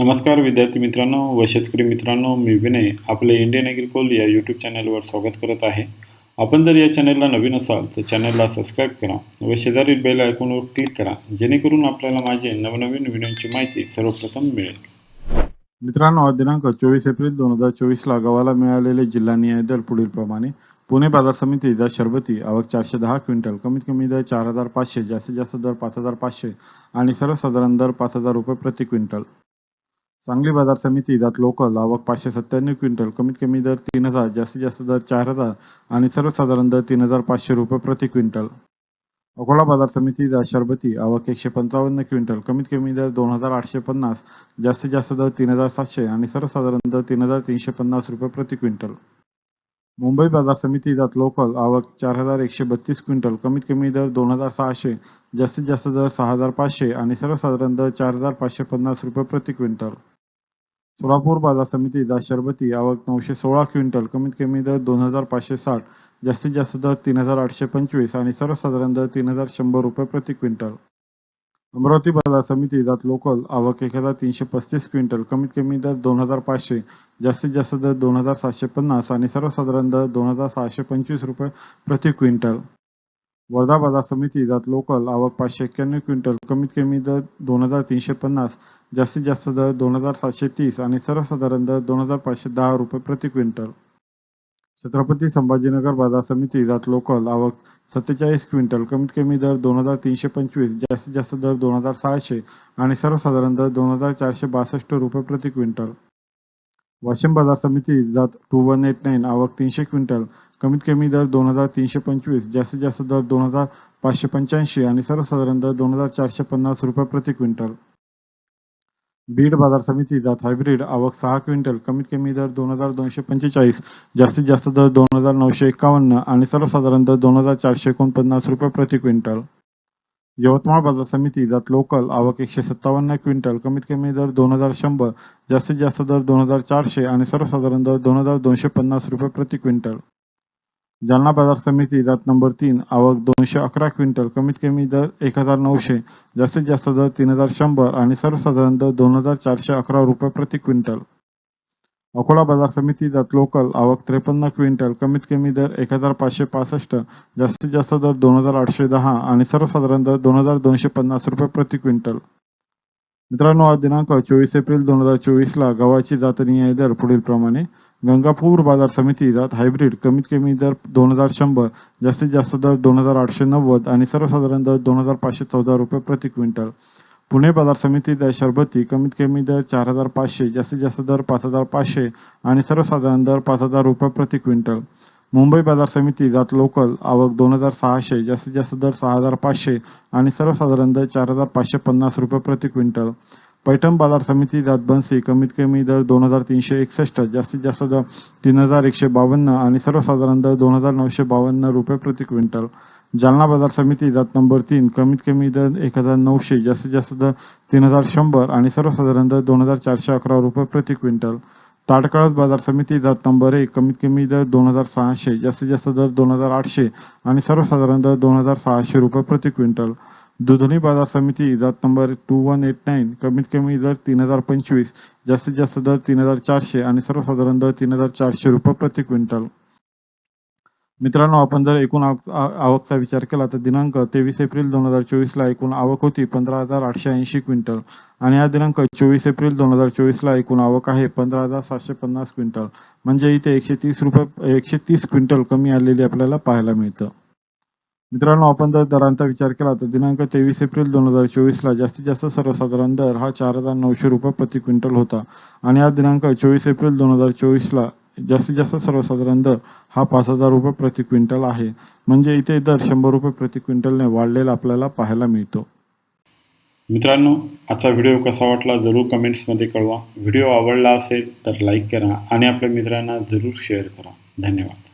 नमस्कार विद्यार्थी मित्रांनो व शेतकरी मित्रांनो मी विनय आपले इंडियन ॲग्रिकोल या यूट्यूब चॅनलवर स्वागत करत आहे. आपण जर या चॅनलला नवीन असाल तर चॅनलला सबस्क्राईब करा व शेजारील बेल आयकॉनवर क्लिक करा जेणेकरून आपल्याला माझे नवनवीन व्हिडिओची माहिती सर्वप्रथम मिळेल. मित्रांनो दिनांक चोवीस एप्रिल दोन हजार चोवीसला गव्हाला मिळालेले जिल्हानिहाय दर पुढील प्रमाणे पुणे बाजार समिती दर शरबती आवक चारशे दहा क्विंटल कमीत कमी दर चार हजार पाचशे जास्तीत जास्त दर पाच हजार पाचशे आणि सर्वसाधारण दर पाच हजार रुपये प्रति क्विंटल. सांगली बाजार समिती जात लोकल आवक पाचशे सत्त्याण्णव क्विंटल कमीत कमी दर तीन हजार जास्तीत जास्त दर चार हजार आणि सर्वसाधारण दर तीन हजार पाचशे रुपये प्रति क्विंटल. अकोला बाजार समिती जात शरबती आवक एकशे पंचावन्न क्विंटल कमीत कमी दर दोन हजार आठशे पन्नास जास्तीत जास्त दर तीन हजार सातशे आणि सर्वसाधारण दर तीन हजार तीनशे पन्नास रुपये प्रति क्विंटल. मुंबई बाजार समिती दात लोकल आवक चार हजार एकशे बत्तीस क्विंटल. कमीत कमी दर दोन हजार सहाशे जास्तीत जास्त दर सहा हजार पाचशे आणि सर्वसाधारण दर चार हजार पाचशे पन्नास रुपये प्रति क्विंटल. सोलापूर बाजार समिती दात शरबती आवक नऊशे सोळा क्विंटल कमीत कमी दर दोन हजार पाचशे साठ जास्तीत जास्त दर तीन हजार आठशे पंचवीस आणि सर्वसाधारण दर तीन हजार शंभर रुपये प्रति क्विंटल. अमरावती बाजार समिती जात लोकल आवक एक हजार तीनशे पस्तीस क्विंटल कमीत कमी दर दोन हजार पाचशे जास्तीत जास्त दर दोन हजार सातशे पन्नास आणि सर्वसाधारण दर दोन हजार सहाशे पंचवीस रुपये प्रति क्विंटल. वर्धा बाजार समिती जात लोकल आवक पाचशे एक्क्याण्णव क्विंटल कमीत कमी दर दोन हजार तीनशे पन्नास जास्तीत जास्त दर दोन हजार सातशे तीस आणि सर्वसाधारण दर दोन हजार पाचशे दहा रुपये प्रति क्विंटल. छत्रपती संभाजीनगर बाजार समिती जात लोकल आवक सत्तेचाळीस क्विंटल कमीत कमी दर दोन हजार तीनशे पंचवीस जास्तीत जास्त दर दोन हजार सहाशे आणि सर्वसाधारण दर दोन हजार चारशे बासष्ट रुपये प्रति क्विंटल. वाशिम बाजार समिती जात टू वन एट नाईन आवक तीनशे क्विंटल कमीत कमी दर दोन हजार तीनशे पंचवीस जास्तीत जास्त दर दोन हजार पाचशे पंच्याऐंशी आणि सर्वसाधारण दर दोन हजार चारशे पन्नास रुपये प्रति क्विंटल. बीड बाजार समिती जात हायब्रिड आवक सहा क्विंटल कमीत कमी दर दोन हजार दोनशे पंचेचाळीस जास्तीत जास्त दर दोन हजार नऊशे एकावन्न आणि सर्वसाधारण दर दोन हजार चारशे एकोणपन्नास रुपये प्रति क्विंटल. यवतमाळ बाजार समिती जात लोकल आवक एकशे सत्तावन्न क्विंटल कमीत कमी दर दोन हजार शंभर जास्तीत जास्त दर दोन हजार चारशे आणि सर्वसाधारण दर दोन हजार दोनशे पन्नास रुपये प्रति क्विंटल. जालना बाजार समिती जात नंबर तीन आवक दोनशे अकरा क्विंटल कमीत कमी दर एक हजार नऊशे जास्तीत जास्त दर तीन हजार शंभर आणि सर्वसाधारण दर दोन हजार चारशे अकरा रुपये प्रति क्विंटल. अकोला बाजार समिती जात लोकल आवक त्रेपन्न क्विंटल कमीत कमी दर एक हजार पाचशे पासष्ट जास्तीत जास्त दर दोन हजार आठशे दहा आणि सर्वसाधारण दर दोन हजार दोनशे पन्नास रुपये प्रति क्विंटल. मित्रांनो आज दिनांक चोवीस एप्रिल दोन हजार चोवीसला गव्हाची जातनीय दर पुढील प्रमाणे गंगापूर बाजार समिती जात कमीत कमी दर दोन हजार शंभर जास्तीत जास्त दर दोन हजार आठशे नव्वद आणि सर्वसाधारण दर दोन हजार पाचशे चौदा रुपये प्रति क्विंटल. पुणे बाजार समिती दर शरबती कमीत कमी दर चार हजार पाचशे जास्तीत जास्त दर पाच हजार पाचशे आणि सर्वसाधारण दर पाच हजार रुपये प्रति क्विंटल. मुंबई बाजार समिती जात लोकल आवक दोन हजार सहाशे जास्तीत जास्त दर सहा हजार पाचशे आणि सर्वसाधारण दर चार हजार पाचशे पन्नास रुपये प्रति क्विंटल. पैठण बाजार समिती जात बनसी कमीत कमी दर दोन हजार तीनशे एकसष्ट जास्तीत जास्त दर तीन हजार एकशे बावन्न आणि सर्वसाधारण दर दोन हजार नऊशे बावन्न रुपये प्रति क्विंटल. जालना बाजार समिती जात नंबर तीन कमीत कमी दर एक हजार नऊशे जास्तीत जास्त दर तीन हजार शंभर आणि सर्वसाधारण दर दोन हजार चारशे अकरा रुपये प्रति क्विंटल. ताटकळस बाजार समिती जात नंबर एक कमीत कमी दर दोन हजार सहाशे जास्तीत जास्त दर दोन हजार आठशे आणि सर्वसाधारण दर दोन हजार सहाशे रुपये प्रति क्विंटल. दुधनी बाजार समिती जात number two one eight nine कमीत कमी दर तीन हजार पंचवीस जास्तीत जास्त दर तीन हजार चारशे आणि सर्वसाधारण दर तीन हजार चारशे रुपये प्रति क्विंटल. मित्रांनो आपण जर एकूण आवक आवकचा विचार केला तर दिनांक तेवीस एप्रिल दोन हजार चोवीसला एकूण आवक होती पंधरा हजार आठशे ऐंशी क्विंटल आणि हा दिनांक चोवीस एप्रिल दोन हजार चोवीसला एकूण आवक आहे पंधरा हजार सातशे पन्नास क्विंटल. म्हणजे इथे एकशे तीस रुपये एकशे तीस क्विंटल कमी आलेली आपल्याला पाहायला मिळतं. मित्रांनो आपण जर दरांचा विचार केला तर दिनांक तेवीस एप्रिल दोन हजार चोवीसला जास्तीत जास्त सर्वसाधारण दर हा चार हजार नऊशे रुपये प्रति क्विंटल होता. आणि आज दिनांक चोवीस एप्रिल दोन हजार चोवीसला जास्तीत जास्त सर्वसाधारण दर हा पाच हजार रुपये प्रति क्विंटल आहे. म्हणजे इथे दर शंभर रुपये प्रति क्विंटलने वाढलेला आपल्याला पाहायला मिळतो. मित्रांनो आजचा व्हिडिओ कसा वाटला जरूर कमेंट्समध्ये कळवा. व्हिडिओ आवडला असेल तर लाईक करा आणि आपल्या मित्रांना जरूर शेअर करा. धन्यवाद.